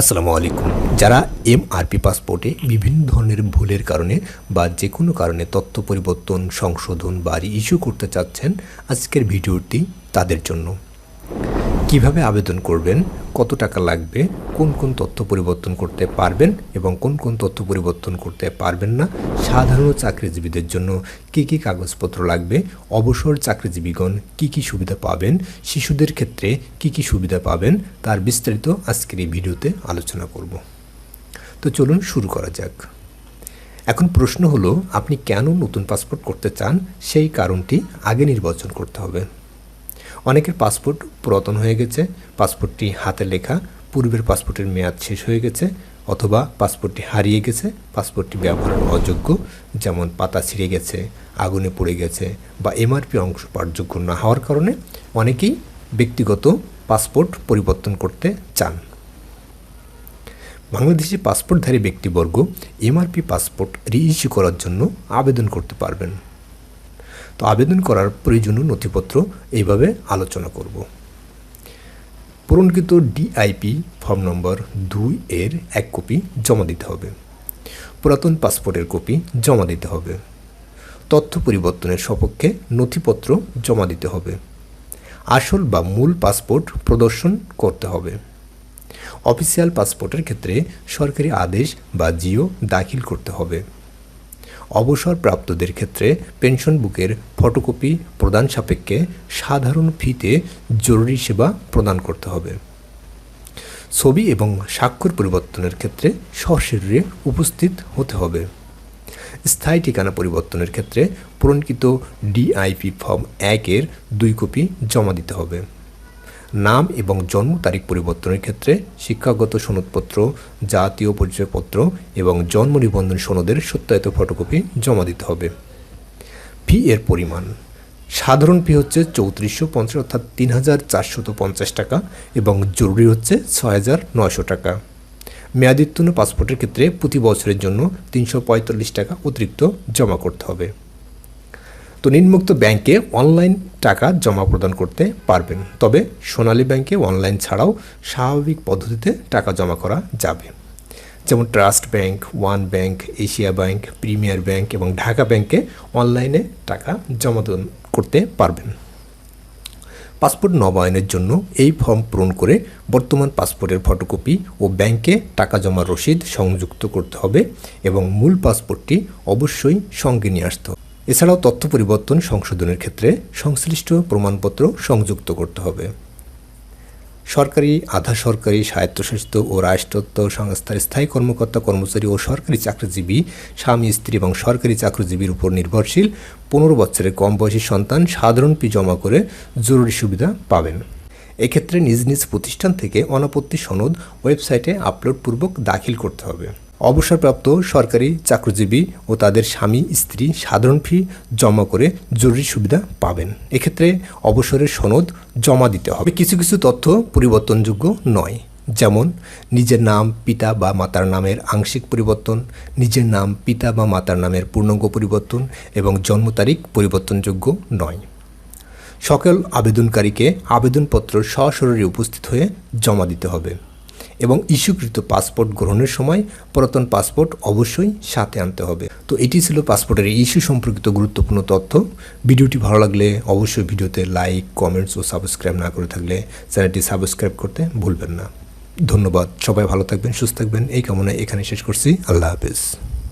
আসসালামু আলাইকুম। যারা এমআরপি পাসপোর্টে বিভিন্ন ধরনের ভুলের কারণে বা যে কোনো কারণে তথ্য পরিবর্তন, সংশোধন বা ইস্যু করতে চাচ্ছেন, আজকের ভিডিওটি তাদের জন্য। কীভাবে আবেদন করবেন, কত টাকা লাগবে, কোন কোন তথ্য পরিবর্তন করতে পারবেন এবং কোন কোন তথ্য পরিবর্তন করতে পারবেন না, সাধারণ চাকরিজীবীদের জন্য কী কী কাগজপত্র লাগবে, অবসর চাকরিজীবীগণ কী কী সুবিধা পাবেন, শিশুদের ক্ষেত্রে কী কী সুবিধা পাবেন, তার বিস্তারিত আজকের এই ভিডিওতে আলোচনা করব। তো চলুন শুরু করা যাক। এখন প্রশ্ন হলো, আপনি কেন নতুন পাসপোর্ট করতে চান? সেই কারণটি আগে নির্বাচন করতে হবে। অনেকের পাসপোর্ট পুরাতন হয়ে গেছে, পাসপোর্টটি হাতে লেখা, পূর্বের পাসপোর্টের মেয়াদ শেষ হয়ে গেছে, অথবা পাসপোর্টটি হারিয়ে গেছে, পাসপোর্টটি ব্যবহারের অযোগ্য, যেমন পাতা ছিঁড়ে গেছে, আগুনে পড়ে গেছে, বা এমআরপি অংশ পাঠযোগ্য না হওয়ার কারণে অনেকেই ব্যক্তিগত পাসপোর্ট পরিবর্তন করতে চান। বাংলাদেশি পাসপোর্টধারী ব্যক্তিবর্গ এমআরপি পাসপোর্ট রিইস্যু করার জন্য আবেদন করতে পারবেন। তো আবেদন করার প্রয়োজনীয় নথিপত্র এইভাবে আলোচনা করব। পূরণকৃত ডিআইপি ফর্ম নম্বর দুই এর এক কপি জমা দিতে হবে। পুরাতন পাসপোর্টের কপি জমা দিতে হবে। তথ্য পরিবর্তনের সপক্ষে নথিপত্র জমা দিতে হবে। আসল বা মূল পাসপোর্ট প্রদর্শন করতে হবে। অফিসিয়াল পাসপোর্টের ক্ষেত্রে সরকারি আদেশ বা জিও দাখিল করতে হবে। অবসরপ্রাপ্তদের ক্ষেত্রে পেনশন বুকের ফটোকপি প্রদান সাপেক্ষে সাধারণ ফিতে জরুরি সেবা প্রদান করতে হবে। ছবি এবং স্বাক্ষর পরিবর্তনের ক্ষেত্রে সশরীরে উপস্থিত হতে হবে। স্থায়ী ঠিকানা পরিবর্তনের ক্ষেত্রে পূরণকৃত ডিআইপি ফর্ম একের দুই কপি জমা দিতে হবে। নাম এবং জন্ম তারিখ পরিবর্তনের ক্ষেত্রে শিক্ষাগত সনদপত্র, জাতীয় পরিচয়পত্র এবং জন্ম নিবন্ধন সনদের সত্যায়িত ফটোকপি জমা দিতে হবে। ফি এর পরিমাণ। সাধারণ ফি হচ্ছে চৌত্রিশশো পঞ্চাশ, অর্থাৎ তিন হাজার চারশত পঞ্চাশ টাকা এবং জরুরি হচ্ছে ছয় হাজার নয়শো টাকা। মেয়াদিত্বন্ন পাসপোর্টের ক্ষেত্রে প্রতি বছরের জন্য তিনশো পঁয়তাল্লিশ টাকা অতিরিক্ত জমা করতে হবে। তো নিম্নোক্ত ব্যাংকে অনলাইন টাকা জমা প্রদান করতে পারবেন। তবে সোনালী ব্যাংকে অনলাইন ছাড়াও স্বাভাবিক পদ্ধতিতে টাকা জমা করা যাবে। যেমন trust bank, one bank, Asia bank, premier bank এবং ঢাকা ব্যাংকে অনলাইনে টাকা জমা করতে পারবেন। পাসপোর্ট নবায়নের জন্য এই ফর্ম পূরণ করে বর্তমান পাসপোর্টের ফটোকপি ও ব্যাংকে টাকা জমা রসিদ সংযুক্ত করতে হবে এবং মূল পাসপোর্টটি অবশ্যই সঙ্গে নিয়ে আসতে হবে। এছাড়াও তথ্য পরিবর্তন সংশোধনের ক্ষেত্রে সংশ্লিষ্ট প্রমাণপত্র সংযুক্ত করতে হবে। সরকারি, আধা সরকারি, স্বায়ত্তশাসিত ও রাষ্ট্রত্ব সংস্থার স্থায়ী কর্মকর্তা, কর্মচারী ও সরকারি চাকরিজীবী, স্বামী, স্ত্রী এবং সরকারি চাকরিজীবীর উপর নির্ভরশীল পনেরো বছরের কম বয়সী সন্তান সাধারণ পি জমা করে জরুরি সুবিধা পাবেন। এক্ষেত্রে নিজ নিজ প্রতিষ্ঠান থেকে অনাপত্তি সনদ ওয়েবসাইটে আপলোডপূর্বক দাখিল করতে হবে। অবসরপ্রাপ্ত সরকারি চাকরিজীবী ও তাদের স্বামী, স্ত্রী সাধারণ ফি জমা করে জরুরি সুবিধা পাবেন। এক্ষেত্রে অবসরের সনদ জমা দিতে হবে। কিছু কিছু তথ্য পরিবর্তনযোগ্য নয়। যেমন, নিজের নাম, পিতা বা মাতার নামের আংশিক পরিবর্তন, নিজের নাম, পিতা বা মাতার নামের পূর্ণাঙ্গ পরিবর্তন এবং জন্ম তারিখ পরিবর্তনযোগ্য নয়। সকল আবেদনকারীকে আবেদনপত্র সশরীরে উপস্থিত হয়ে জমা দিতে হবে। এবং ইস্যুকৃত পাসপোর্ট গ্রহণের সময় পুরাতন পাসপোর্ট অবশ্যই সাথে আনতে হবে। তো এটি ছিল পাসপোর্টের ইস্যু সম্পর্কিত গুরুত্বপূর্ণ তথ্য। ভিডিওটি ভালো লাগলে অবশ্যই ভিডিওতে লাইক, কমেন্টস ও সাবস্ক্রাইব না করে থাকলে চ্যানেলটি সাবস্ক্রাইব করতে ভুলবেন না। ধন্যবাদ। সবাই ভালো থাকবেন, সুস্থ থাকবেন। এই কামনায় এখানে শেষ করছি। আল্লাহ হাফেজ।